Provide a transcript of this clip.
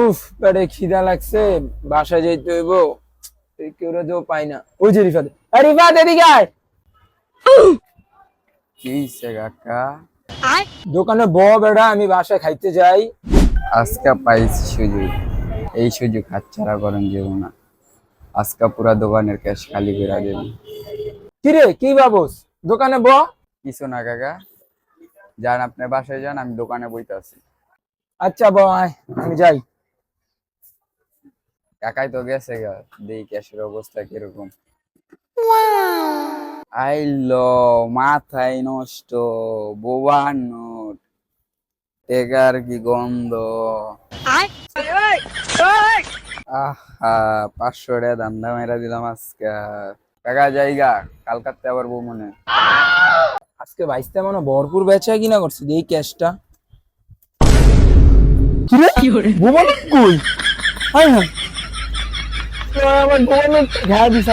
উফ পেটে খিদা লাগছে বাসায় যেতে হইব। কেউ তো পাই না। ওই যে রিফাত। আরে রিফাত এদিকে আয়। কি কাকা? দোকানে ব বেড়া আমি বাসায় খাইতে যাই। আজকে পাইছি সুযোগ। এই সুযোগ হাতছাড়া করেন যাব না। আজকে পুরা দোকানের ক্যাশ খালি করে দেব। কিরে কি বাবুস দোকানে ব কিছু না কাকা। যান আপনার বাসায় যান আমি দোকানে বইতে আছি। আচ্ছা ব আয়। আমি যাই। কাকাই তো গেছে গা দেই ক্যাশের অবস্থা কীরকম? আইলো মাথায় নষ্ট বোবার নোট টেকার কি গন্ধ? আহা পাঁচশো টাকা ধান্দা মেরা দিলাম আজকে। কাকা জায়গা কালকাতে আবার বউ মনে। আজকে বাইশটা মানে ভরপুর বেচা কিনা করছি এই ক্যাশটা। কিরে ভুবন কই? হাই হাই আমার ভুবন ঘা দিস